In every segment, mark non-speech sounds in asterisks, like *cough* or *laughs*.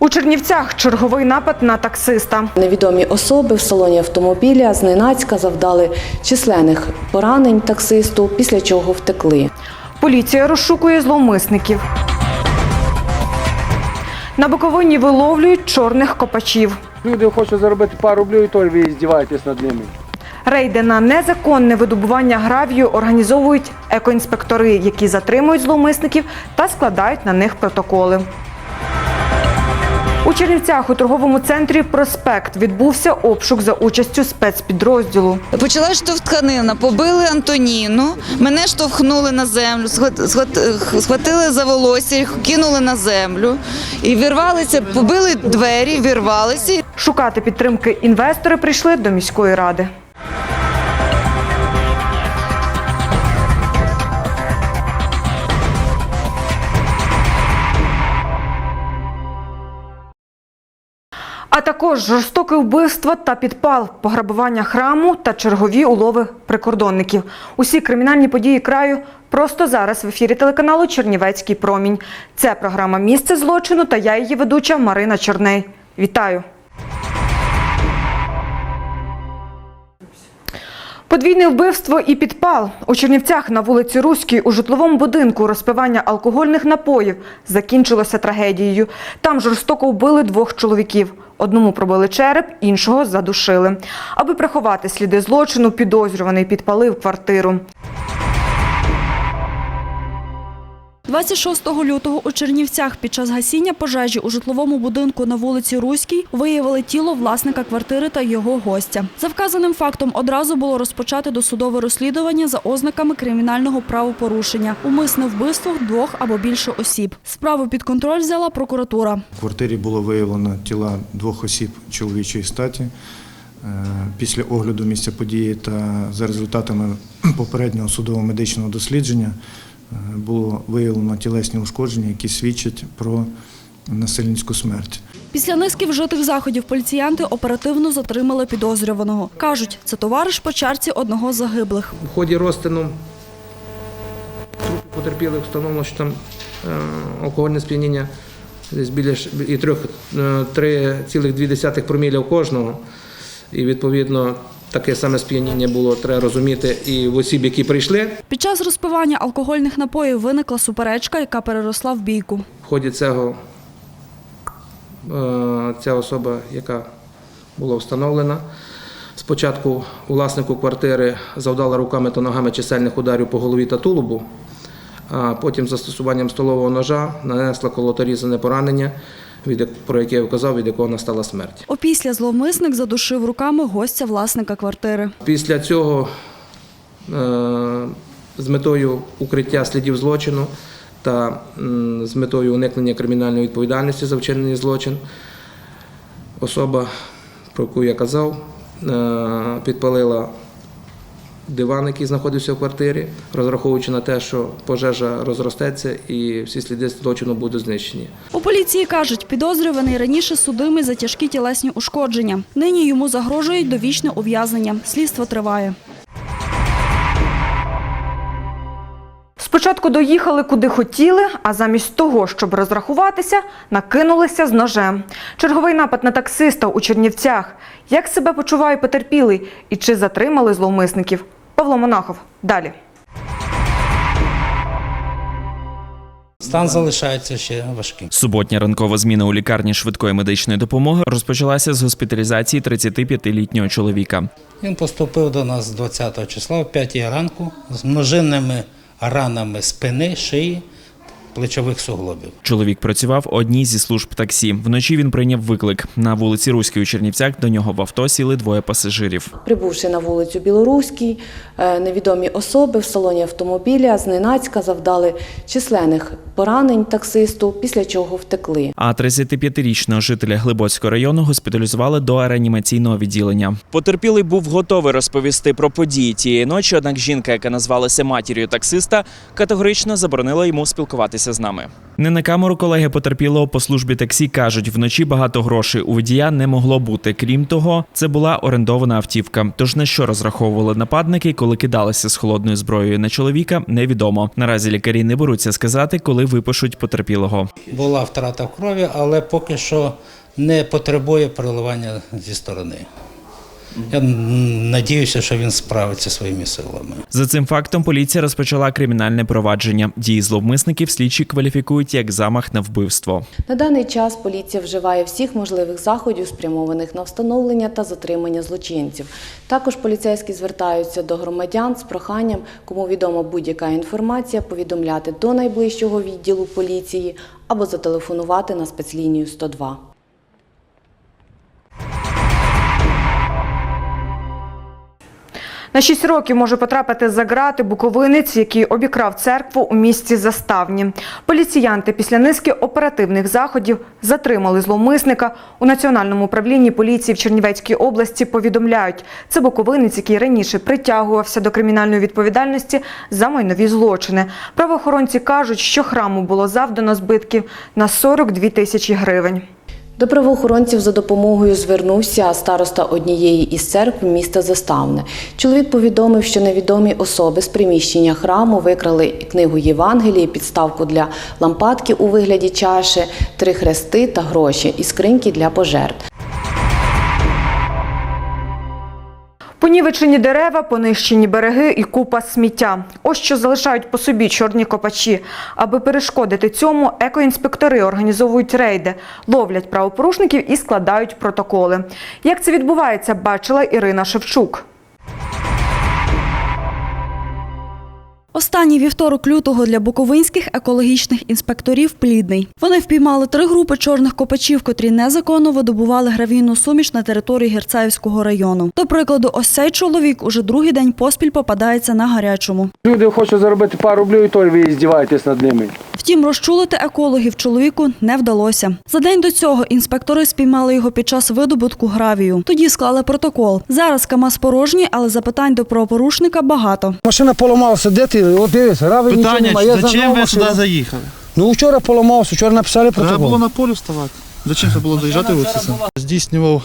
У Чернівцях черговий напад на таксиста. Невідомі особи в салоні автомобіля зненацька завдали численних поранень таксисту, після чого втекли. Поліція розшукує зловмисників. На Буковині виловлюють чорних копачів. Люди хочуть заробити пару рублів, і то ви здіваєтесь над ними. Рейди на незаконне видобування гравію організовують екоінспектори, які затримують зловмисників та складають на них протоколи. У Чернівцях у торговому центрі Проспект відбувся обшук за участю спецпідрозділу. Почала штовханина, побили Антоніну, мене штовхнули на землю, схват- схват- схватили за волосся, кинули на землю і вірвалися, побили двері, вірвалися. Шукати підтримки інвестори прийшли до міської ради. Також жорстоке вбивство та підпал, пограбування храму та чергові улови прикордонників. Усі кримінальні події краю просто зараз в ефірі телеканалу Чернівецький промінь. Це програма Місце злочину та я її ведуча Марина Черней. Вітаю! Подвійне вбивство і підпал у Чернівцях на вулиці Руській у житловому будинку розпивання алкогольних напоїв закінчилося трагедією. Там жорстоко вбили двох чоловіків. Одному пробили череп, іншого задушили. Аби приховати сліди злочину, підозрюваний підпалив квартиру. 26 лютого у Чернівцях під час гасіння пожежі у житловому будинку на вулиці Руській виявили тіло власника квартири та його гостя. За вказаним фактом одразу було розпочати досудове розслідування за ознаками кримінального правопорушення, умисне вбивство двох або більше осіб. Справу під контроль взяла прокуратура. В квартирі було виявлено тіла двох осіб чоловічої статі. Е, Після огляду місця події та за результатами попереднього судово-медичного дослідження було виявлено тілесні ушкодження, які свідчать про насильницьку смерть. Після низки вжитих заходів поліціянти оперативно затримали підозрюваного. кажуть, це товариш по чарці одного з загиблих. В ході розтину трупів потерпілих встановлено, що там е, алкогольне сп'яніння десь біля і трьох, е, 3,2 проміля у кожного. І відповідно таке саме сп'яніння було, треба розуміти, і в осіб, які прийшли. Під час розпивання алкогольних напоїв виникла суперечка, яка переросла в бійку. В ході цього е, ця особа, яка була встановлена, спочатку власнику квартири завдала руками та ногами чисельних ударів по голові та тулубу, а потім застосуванням столового ножа нанесла колоторізане поранення, від про яке я вказав, від якого настала смерть. Опісля зловмисник задушив руками гостя власника квартири. Після цього е, з метою укриття слідів злочину та з метою уникнення кримінальної відповідальності за вчинений злочин особа, про яку я казав, е, підпалила диван, який знаходився в квартирі, розраховуючи на те, що пожежа розростеться і всі сліди злочину будуть знищені. У поліції кажуть, підозрюваний раніше судимий за тяжкі тілесні ушкодження. Нині йому загрожують довічне ув'язнення. Слідство триває. Спочатку доїхали куди хотіли, а замість того, щоб розрахуватися, накинулися з ножем. Черговий напад на таксиста у Чернівцях. Як себе почуває потерпілий і чи затримали зловмисників? Павло Монахов. Далі. Стан залишається ще важким. Суботня ранкова зміна у лікарні швидкої медичної допомоги розпочалася з госпіталізації 35-літнього чоловіка. Він поступив до нас 20 числа о 5 ранку з множинними ранами спини, шиї, плечових суглобів. Чоловік працював у одній зі служб таксі. Вночі він прийняв виклик. На вулиці Руській у Чернівцях до нього в авто сіли двоє пасажирів. Прибувши на вулицю Білоруській, е, невідомі особи в салоні автомобіля зненацька завдали численних поранень таксисту, після чого втекли. А 35-річного жителя Глибоцького району госпіталізували до реанімаційного відділення. Потерпілий був готовий розповісти про події тієї ночі. Однак жінка, яка назвалася матір'ю таксиста, категорично заборонила йому спілкуватися залишайтеся з нами. Не на камеру колеги потерпілого по службі таксі кажуть, вночі багато грошей у водія не могло бути. Крім того, це була орендована автівка. Тож на що розраховували нападники, коли кидалися з холодною зброєю на чоловіка, невідомо. Наразі лікарі не беруться сказати, коли випишуть потерпілого. Була втрата в крові, але поки що не потребує переливання зі сторони. Я надіюся, що він справиться своїми силами. За цим фактом поліція розпочала кримінальне провадження. Дії зловмисників слідчі кваліфікують як замах на вбивство. На даний час поліція вживає всіх можливих заходів, спрямованих на встановлення та затримання злочинців. Також поліцейські звертаються до громадян з проханням, кому відома будь-яка інформація, повідомляти до найближчого відділу поліції або зателефонувати на спецлінію 102. На 6 років може потрапити за грати буковинець, який обікрав церкву у місті Заставні. Поліціянти після низки оперативних заходів затримали зловмисника. У Національному управлінні поліції в Чернівецькій області повідомляють, це буковинець, який раніше притягувався до кримінальної відповідальності за майнові злочини. Правоохоронці кажуть, що храму було завдано збитків на 42 тисячі гривень. До правоохоронців за допомогою звернувся староста однієї із церкв міста Заставне. Чоловік повідомив, що невідомі особи з приміщення храму викрали книгу Євангелії, підставку для лампадки у вигляді чаші, три хрести та гроші і скриньки для пожертв. Понівечені дерева, понищені береги і купа сміття. Ось що залишають по собі чорні копачі. Аби перешкодити цьому, екоінспектори організовують рейди, ловлять правопорушників і складають протоколи. Як це відбувається, бачила Ірина Шевчук. Останній вівторок лютого для буковинських екологічних інспекторів плідний. Вони впіймали три групи чорних копачів, котрі незаконно видобували гравійну суміш на території Герцаївського району. До прикладу, ось цей чоловік уже другий день поспіль попадається на гарячому. Люди хочуть заробити пару рублів, і то ви здіваєтесь над ними. Втім, розчулити екологів чоловіку не вдалося. За день до цього інспектори спіймали його під час видобутку гравію. Тоді склали протокол. Зараз КАМАЗ порожній, але запитань до правопорушника багато. Машина поламалася, де ти? От дивись, грави нічого немає. Я зачем ви сюди заїхали? Ну вчора поламався, вчора написали Треба було на полі вставати. Зачем це було заїжджати в офіси? Здійснював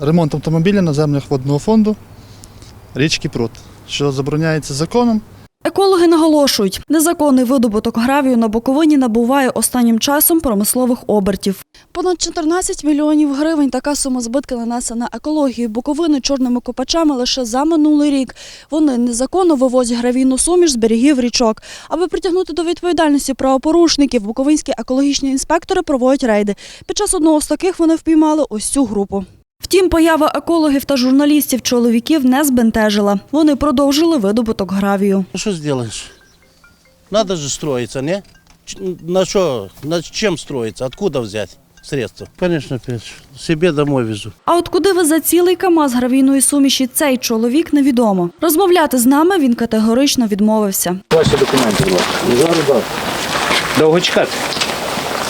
ремонт автомобіля на землях водного фонду річки Прут, що забороняється законом. Екологи наголошують, незаконний видобуток гравію на Буковині набуває останнім часом промислових обертів. Понад 14 мільйонів гривень така сума збитки нанесена екології Буковини чорними копачами лише за минулий рік. Вони незаконно вивозять гравійну суміш з берегів річок. Аби притягнути до відповідальності правопорушників, буковинські екологічні інспектори проводять рейди. Під час одного з таких вони впіймали ось цю групу. Втім, поява екологів та журналістів чоловіків не збентежила. Вони продовжили видобуток гравію. Ну что сделаешь? Надо же строиться, не? На что, на чем строиться? Откуда взять средства? Конечно, себе домой везу. А от куди везе цілий КАМАЗ гравійної суміші цей чоловік невідомо. Розмовляти з нами він категорично відмовився. Ваші документи, будь ласка. Довго чекати.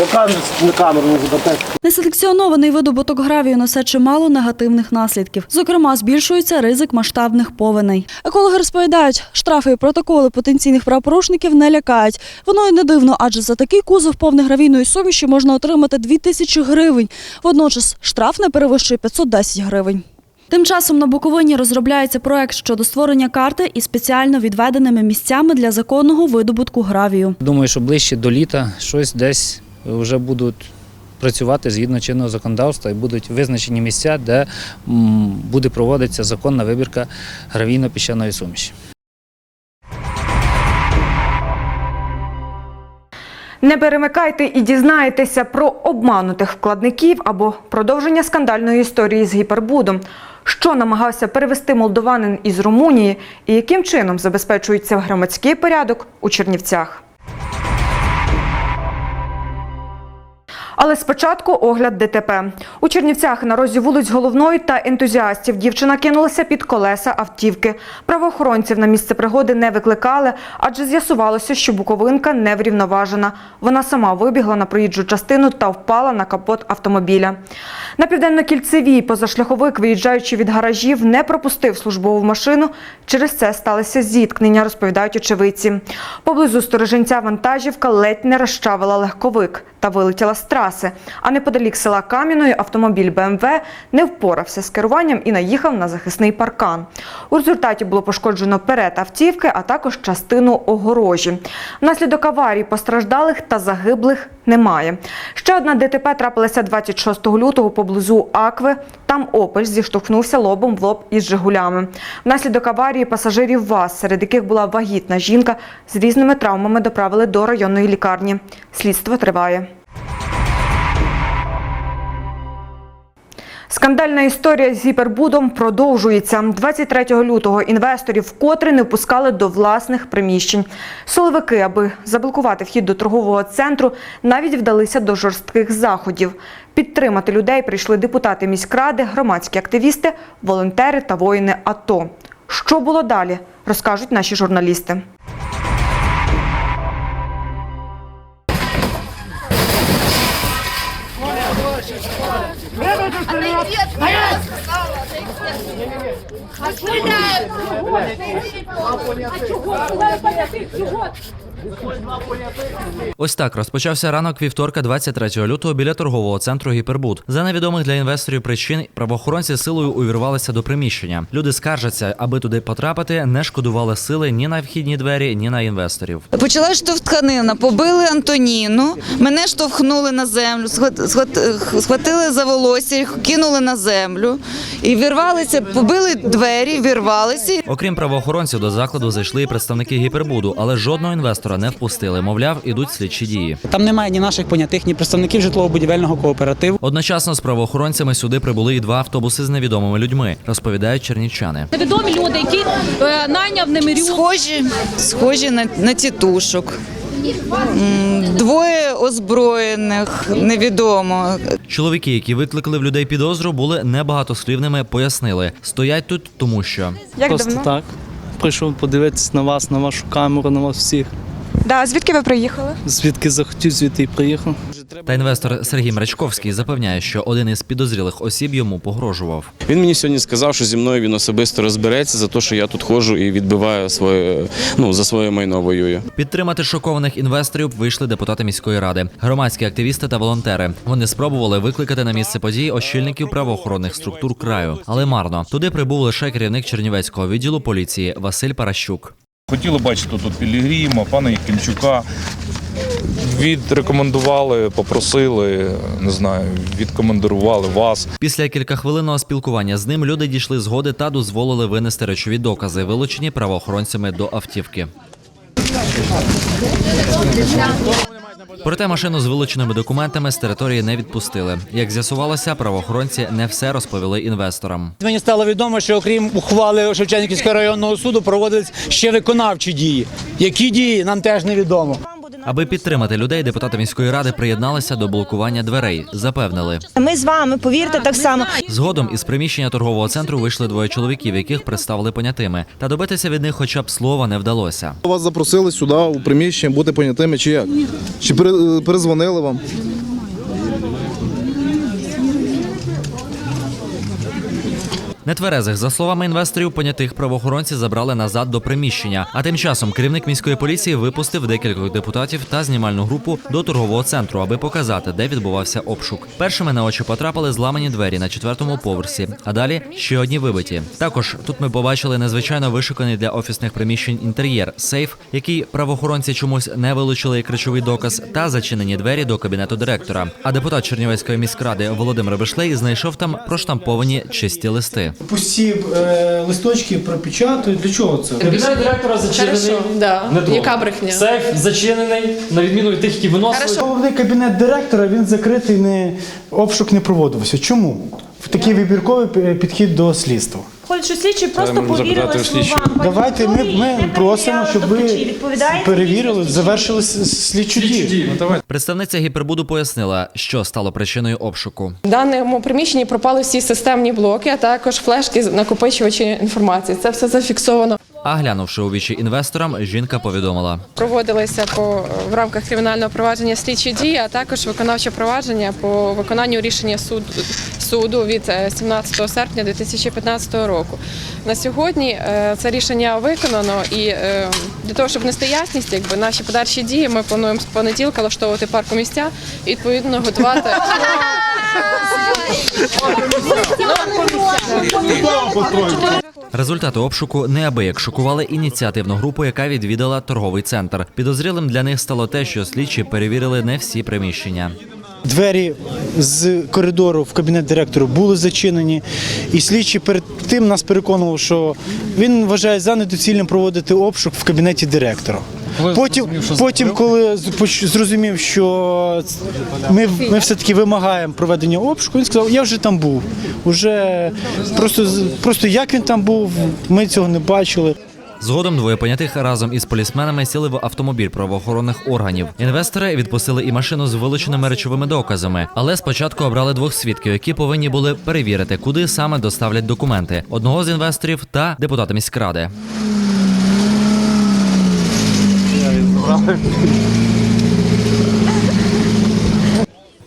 На камеру. Неселекціонований видобуток гравію несе чимало негативних наслідків. Зокрема, збільшується ризик масштабних повеней. Екологи розповідають, штрафи і протоколи потенційних правопорушників не лякають. Воно й не дивно, адже за такий кузов повний гравійної суміші можна отримати 2 тисячі гривень. Водночас штраф не перевищує 510 гривень. Тим часом на Буковині розробляється проект щодо створення карти із спеціально відведеними місцями для законного видобутку гравію. Думаю, що ближче до літа щось десь вже будуть працювати згідно чинного законодавства і будуть визначені місця, де буде проводитися законна вибірка гравійно-піщаної суміші. Не перемикайте і дізнаєтеся про обманутих вкладників або продовження скандальної історії з гіпербудом. Що намагався перевести молдованин із Румунії і яким чином забезпечується громадський порядок у Чернівцях. Але спочатку огляд ДТП. У Чернівцях на розі вулиць головної та ентузіастів дівчина кинулася під колеса автівки. Правоохоронців на місце пригоди не викликали, адже з'ясувалося, що буковинка не врівноважена. Вона сама вибігла на проїжджу частину та впала на капот автомобіля. На південно-кільцевій позашляховик, виїжджаючи від гаражів, не пропустив службову машину. Через це сталося зіткнення, розповідають очевидці. Поблизу стороженця вантажівка ледь не розчавила легковик та вилетіла з траси. А неподалік села Кам'яної автомобіль БМВ не впорався з керуванням і наїхав на захисний паркан. У результаті було пошкоджено перед автівки, а також частину огорожі. Внаслідок аварії постраждалих та загиблих немає. Ще одна ДТП трапилася 26 лютого поблизу Акви. Там Опель зіштовхнувся лобом в лоб із Жигулями. Внаслідок аварії пасажирів ВАЗ, серед яких була вагітна жінка, з різними травмами доправили до районної лікарні. Слідство триває. Скандальна історія з гіпербудом продовжується. 23 лютого інвесторів вкотре не впускали до власних приміщень. Силовики, аби заблокувати вхід до торгового центру, навіть вдалися до жорстких заходів. Підтримати людей прийшли депутати міськради, громадські активісти, волонтери та воїни АТО. Що було далі, розкажуть наші журналісти. А чого? Чого? Ось так розпочався ранок вівторка, 23 лютого біля торгового центру Гіпербуд. За невідомих для інвесторів причин правоохоронці силою увірвалися до приміщення. Люди скаржаться, аби туди потрапити, не шкодували сили ні на вхідні двері, ні на інвесторів. Почала штовханина, побили Антоніну, мене штовхнули на землю, схват- схват- схватили за волосся, кинули на землю і вірвалися, побили двері, вірвалися. Окрім правоохоронців, до закладу зайшли і представники гіпербуду, але жодного інвестора не впустили. Мовляв, ідуть слідчі дії. Там немає ні наших понятих, ні представників житлово-будівельного кооперативу. Одночасно з правоохоронцями сюди прибули і два автобуси з невідомими людьми, розповідають чернівчани. Невідомі люди, які е, найняв Немирю. Схожі, схожі на, на тітушок. М, Двоє озброєних, невідомо. Чоловіки, які викликали в людей підозру, були небагатослівними. Пояснили, стоять тут, тому що Як Просто давно? так. Прийшов подивитись на вас, на вашу камеру, на вас всіх. Да, звідки ви приїхали? Звідки захотів, звідти і приїхав. та інвестор Сергій Мрачковський запевняє, що один із підозрілих осіб йому погрожував. Він мені сьогодні сказав, що зі мною він особисто розбереться за те, що я тут ходжу і відбиваю своє, ну за своє майно воюю. Підтримати шокованих інвесторів вийшли депутати міської ради, громадські активісти та волонтери. Вони спробували викликати на місце події очільників правоохоронних структур краю, але марно туди прибув лише керівник Чернівецького відділу поліції Василь Паращук. Хотіли бачити тут Пілігріма, пана Якимчука. Відрекомендували, попросили, не знаю, відкомандирували вас. Після кількахвилинного спілкування з ним люди дійшли згоди та дозволили винести речові докази, вилучені правоохоронцями до автівки. Проте машину з вилученими документами з території не відпустили. Як з'ясувалося, правоохоронці не все розповіли інвесторам. Мені стало відомо, що окрім ухвали Шевченківського районного суду проводились ще виконавчі дії. Які дії, нам теж невідомо. Аби підтримати людей, депутати міської ради приєдналися до блокування дверей. Запевнили, Ми з вами, повірте, так само. згодом із приміщення торгового центру вийшли двоє чоловіків, яких представили понятими. Та добитися від них, хоча б слова, не вдалося. Вас запросили сюди у приміщення бути понятими чи як? Чи при перезвонили вам? Нетверезих, за словами інвесторів, понятих правоохоронці забрали назад до приміщення. А тим часом керівник міської поліції випустив декількох депутатів та знімальну групу до торгового центру, аби показати, де відбувався обшук. Першими на очі потрапили зламані двері на четвертому поверсі, а далі ще одні вибиті. Також тут ми побачили незвичайно вишуканий для офісних приміщень інтер'єр сейф, який правоохоронці чомусь не вилучили як речовий доказ, та зачинені двері до кабінету директора. А депутат Чернівецької міськради Володимир Бишлей знайшов там проштамповані чисті листи. Пусті е, листочки пропечатують. Для чого це? Кабінет директора зачинений. Да. Яка брехня? Сейф зачинений, на відміну від тих, які виносили. Головний кабінет директора він закритий, не обшук не проводився. Чому? В такий вибірковий підхід до слідства. Виходить, що слідчі просто повірили словам. пані Давайте ми, Вікторії, ми просимо, щоб Тобто, чи ви відповідаєте перевірили, завершили с- слідчу дію. Представниця гіпербуду пояснила, що стало причиною обшуку. В даному приміщенні пропали всі системні блоки, а також флешки накопичувачі інформації. Це все зафіксовано. А глянувши у вічі інвесторам, жінка повідомила. Проводилися по в рамках кримінального провадження слідчі дії, а також виконавче провадження по виконанню рішення суду суду від е, 17 серпня 2015 року. На сьогодні е, це рішення виконано, і е, для того, щоб внести ясність, якби наші подальші дії, ми плануємо з понеділка влаштовувати парку місця і відповідно готувати. *laughs* Результати обшуку неабияк шокували ініціативну групу, яка відвідала торговий центр. Підозрілим для них стало те, що слідчі перевірили не всі приміщення. Двері з коридору в кабінет директора були зачинені, і слідчий перед тим нас переконував, що він вважає за недоцільним проводити обшук в кабінеті директора. Потім, потім, коли з- зрозумів, що ми, ми все-таки вимагаємо проведення обшуку, він сказав, я вже там був. Уже просто, з- просто як він там був, ми цього не бачили. Згодом двоє понятих разом із полісменами сіли в автомобіль правоохоронних органів. Інвестори відпустили і машину з вилученими речовими доказами, але спочатку обрали двох свідків, які повинні були перевірити, куди саме доставлять документи одного з інвесторів та депутата міськради.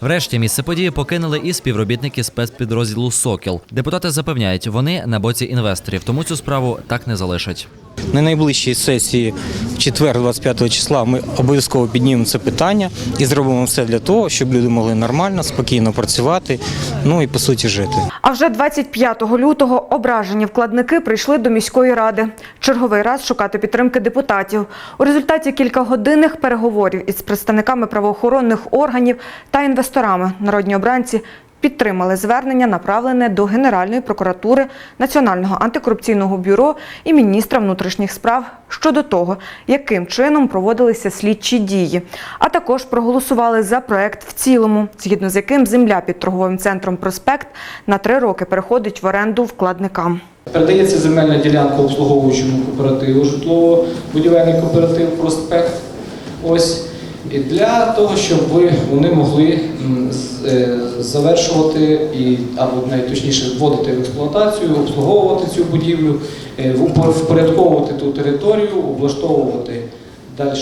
Врешті місце події покинули і співробітники спецпідрозділу Сокіл. Депутати запевняють, вони на боці інвесторів, тому цю справу так не залишать. На найближчій сесії четвер, 25 числа, ми обов'язково піднімемо це питання і зробимо все для того, щоб люди могли нормально, спокійно працювати, ну і по суті жити. А вже 25 лютого ображені вкладники прийшли до міської ради. Черговий раз шукати підтримки депутатів. У результаті кількагодинних переговорів із представниками правоохоронних органів та інвесторами народні обранці підтримали звернення, направлене до Генеральної прокуратури, Національного антикорупційного бюро і міністра внутрішніх справ щодо того, яким чином проводилися слідчі дії. А також проголосували за проект в цілому, згідно з яким земля під торговим центром Проспект на три роки переходить в оренду вкладникам. Передається земельна ділянка обслуговуючому кооперативу, житлово-будівельний кооператив Проспект. Ось і для того, щоб вони могли е, завершувати і або найточніше вводити в експлуатацію, обслуговувати цю будівлю, е, впорядковувати ту територію, облаштовувати далі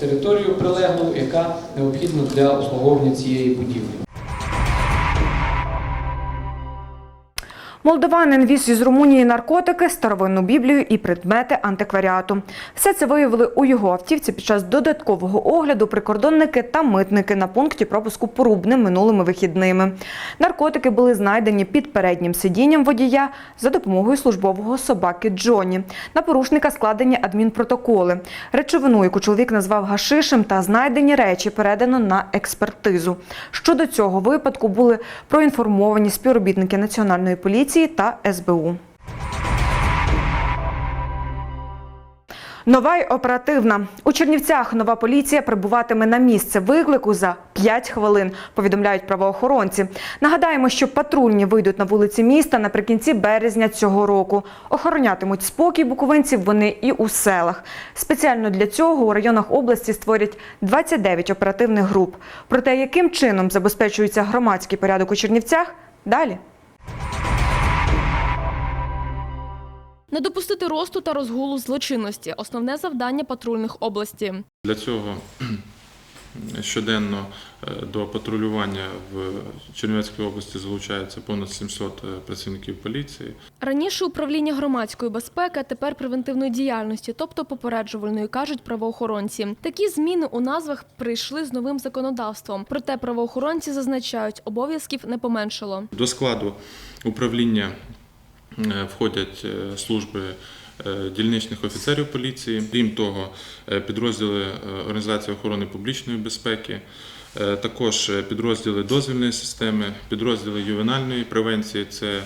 територію прилеглу, яка необхідна для обслуговування цієї будівлі. Молдованин віз із Румунії наркотики, старовинну біблію і предмети антикваріату. Все це виявили у його автівці під час додаткового огляду прикордонники та митники на пункті пропуску Порубним минулими вихідними. Наркотики були знайдені під переднім сидінням водія за допомогою службового собаки Джоні. На порушника складені адмінпротоколи. Речовину, яку чоловік назвав гашишем, та знайдені речі передано на експертизу. Щодо цього випадку були проінформовані співробітники Національної поліції та СБУ. Нова й оперативна у Чернівцях. Нова поліція прибуватиме на місце виклику за 5 хвилин. Повідомляють правоохоронці. Нагадаємо, що патрульні вийдуть на вулиці міста наприкінці березня цього року. Охоронятимуть спокій буковинців вони і у селах. Спеціально для цього у районах області створять 29 оперативних груп. Про те, яким чином забезпечується громадський порядок у Чернівцях, далі. Не допустити росту та розгулу злочинності основне завдання патрульних області. Для цього *clears throat* щоденно е, до патрулювання в Чернівецькій області залучається понад 700 працівників поліції. Раніше управління громадської безпеки, а тепер превентивної діяльності, тобто попереджувальної, кажуть правоохоронці. Такі зміни у назвах прийшли з новим законодавством. Проте правоохоронці зазначають, обов'язків не поменшало. До складу управління е, входять е, служби е, дільничних офіцерів поліції, крім того, е, підрозділи е, Організації охорони публічної безпеки, е, також е, підрозділи дозвільної системи, підрозділи ювенальної превенції. Це е,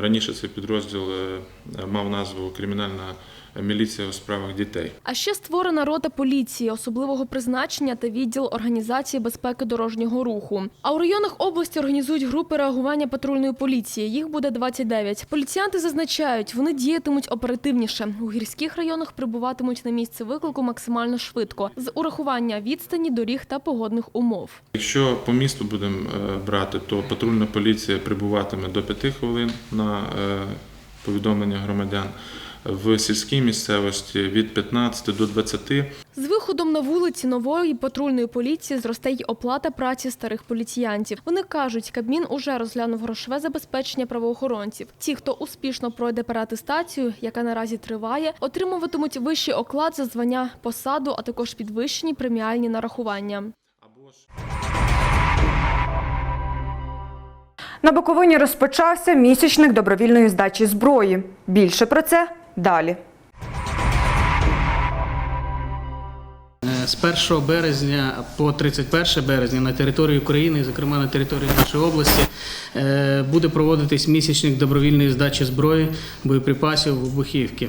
раніше цей підрозділ е, мав назву Кримінальна міліція у справах дітей. А ще створена рота поліції особливого призначення та відділ організації безпеки дорожнього руху. А у районах області організують групи реагування патрульної поліції. Їх буде 29. Поліціянти зазначають, вони діятимуть оперативніше. У гірських районах прибуватимуть на місце виклику максимально швидко з урахування відстані, доріг та погодних умов. Якщо по місту будемо е, брати, то патрульна поліція прибуватиме до 5 хвилин на е, повідомлення громадян. В сільській місцевості від 15 до 20 З виходом на вулиці нової патрульної поліції зросте й оплата праці старих поліціянтів. Вони кажуть, Кабмін уже розглянув грошове забезпечення правоохоронців. Ті, хто успішно пройде переатестацію, яка наразі триває, отримуватимуть вищий оклад за звання посаду, а також підвищені преміальні нарахування. На Буковині розпочався місячник добровільної здачі зброї. Більше про це далі. Е, З 1 березня по 31 березня на території України, зокрема на території нашої області, е, буде проводитись місячник добровільної здачі зброї, боєприпасів, вибухівки.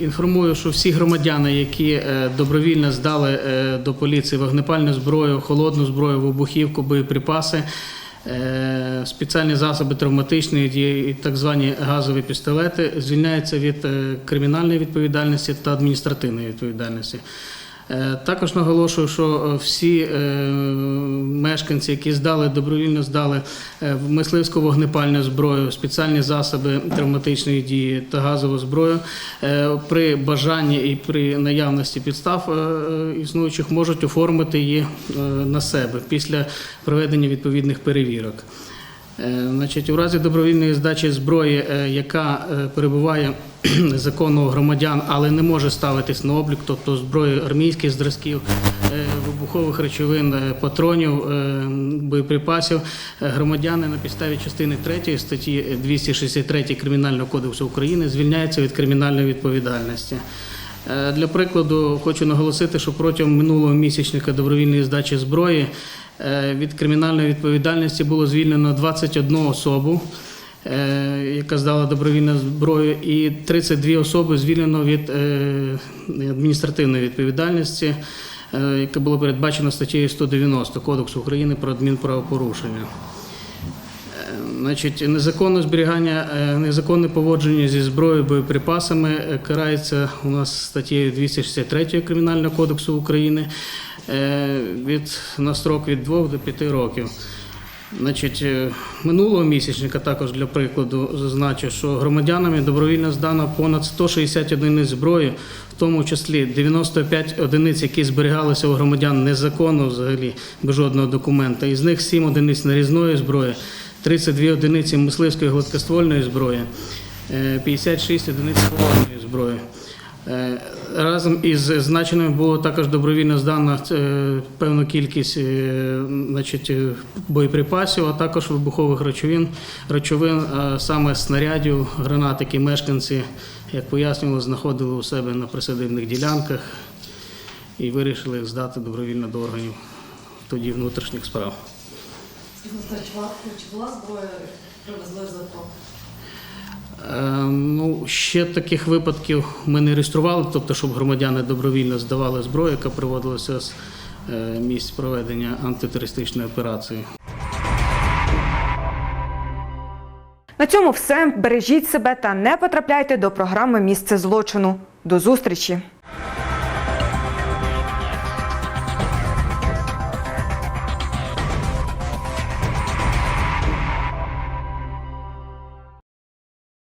Інформую, що всі громадяни, які е, добровільно здали до поліції вогнепальну зброю, холодну зброю, вибухівку, боєприпаси, спеціальні засоби травматичної так звані газові пістолети, звільняються від е, кримінальної відповідальності та адміністративної відповідальності. Е, Також наголошую, що е, всі е, мешканці, які здали добровільно здали мисливську вогнепальну зброю, спеціальні засоби травматичної дії та газову зброю, при бажанні і при наявності підстав існуючих можуть оформити її на себе після проведення відповідних перевірок. Значить, у разі добровільної здачі зброї, яка перебуває *clears throat* законно у громадян, але не може ставитись на облік, тобто зброї армійських зразків, е, вибухових речовин, е, патронів, е, боєприпасів, громадяни на підставі частини 3 статті 263 Кримінального кодексу України звільняються від кримінальної відповідальності. Для прикладу хочу наголосити, що протягом минулого місячника добровільної здачі зброї від кримінальної відповідальності було звільнено 21 особу, яка здала добровільну зброю, і 32 особи звільнено від е, адміністративної відповідальності, е, яка була передбачена статтею 190 Кодексу України про адмінправопорушення. Значить, незаконне зберігання, е, незаконне поводження зі зброєю, боєприпасами е, карається у нас статтею 263 Кримінального кодексу України е, від, на строк від 2 до 5 років. Значить, е, минулого місячника також для прикладу зазначу, що громадянами добровільно здано понад 160 одиниць зброї, в тому числі 95 одиниць, які зберігалися у громадян незаконно взагалі без жодного документа. Із них 7 одиниць нарізної зброї, 32 одиниці мисливської гладкоствольної зброї, е, 56 одиниць холодної зброї. Разом із значеними було також добровільно здано е, певну кількість е, значить, е, боєприпасів, а також вибухових речовин, речовин, саме снарядів, гранат, які мешканці, як пояснювали, знаходили у себе на присадибних ділянках і вирішили їх здати добровільно до органів тоді внутрішніх справ. Чи була зброя привезли з АТО? Е, Ну, ще таких випадків ми не реєстрували, тобто, щоб громадяни добровільно здавали зброю, яка проводилася з е, місць проведення антитерористичної операції. На цьому все. Бережіть себе та не потрапляйте до програми Місце злочину. До зустрічі!